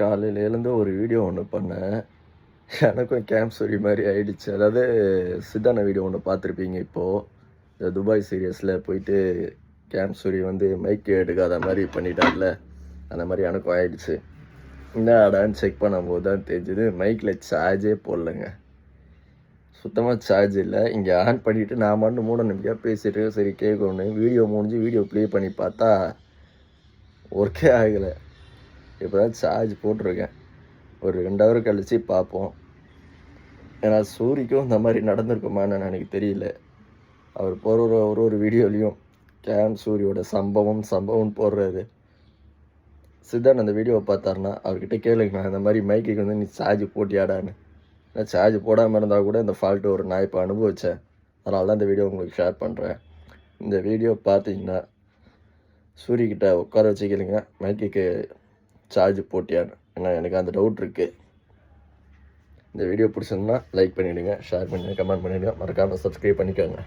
காலையில் எழுந்து ஒரு வீடியோ ஒன்று பண்ணேன். எனக்கும் கேம்ப் ஸ்டோரி மாதிரி ஆயிடுச்சு. அதாவது சித்தான வீடியோ ஒன்று பார்த்துருப்பீங்க இப்போது இந்த துபாய் சீரியஸில் போயிட்டு கேம்ப் ஸ்டோரி வந்து மைக் எடுக்காத மாதிரி பண்ணிட்டார்ல. அந்த மாதிரி எனக்கும் ஆயிடுச்சு. என்னடான்னு செக் பண்ணும்போது தான் தெரிஞ்சுது மைக்கில் சார்ஜே போடலங்க. சுத்தமாக சார்ஜ் இல்லை. இங்கே ஆன் பண்ணிவிட்டு நான் மட்டும் மூட நம்பிக்கையாக பேசிட்டு சரி கேட்கணும் வீடியோ முடிஞ்சு வீடியோ ப்ளே பண்ணி பார்த்தா ஒர்க்கே ஆகலை. இப்போ தான் சார்ஜ் போட்டிருக்கேன். ஒரு ரெண்டு ஹவர் கழித்து பார்ப்போம். ஏன்னா சூரிக்கும் இந்த மாதிரி நடந்திருக்குமான்னு எனக்கு தெரியல. அவர் போகிற ஒரு ஒரு ஒரு வீடியோலையும் கேம் சூரியோட சம்பவம் சம்பவம் போடுறாரு. சித்தார்த் அந்த வீடியோவை பார்த்தாருன்னா அவர்கிட்ட கேளுங்கண்ணா இந்த மாதிரி மைக்குக்கு வந்து நீ சார்ஜ் போட்டியாடான்னு. நான் சார்ஜ் போடாமல் இருந்தால் கூட இந்த ஃபால்ட்டு ஒரு நான் இப்போ அனுபவித்தேன் அதனால தான் இந்த வீடியோ உங்களுக்கு ஷேர் பண்ணுறேன் இந்த வீடியோ பார்த்தீங்கன்னா சூரியக்கிட்ட உட்கார வச்சுக்கலைங்க மைக்குக்கு சார்ஜ் போட்டியான்னு. ஏன்னா எனக்கு அந்த டவுட் இருக்குது இந்த வீடியோ பிடிச்சிருந்தா லைக் பண்ணிவிடுங்க ஷேர் பண்ணிவிடுங்க கமெண்ட் பண்ணிவிடுங்க மறக்காமல் சப்ஸ்கிரைப் பண்ணிக்கோங்க.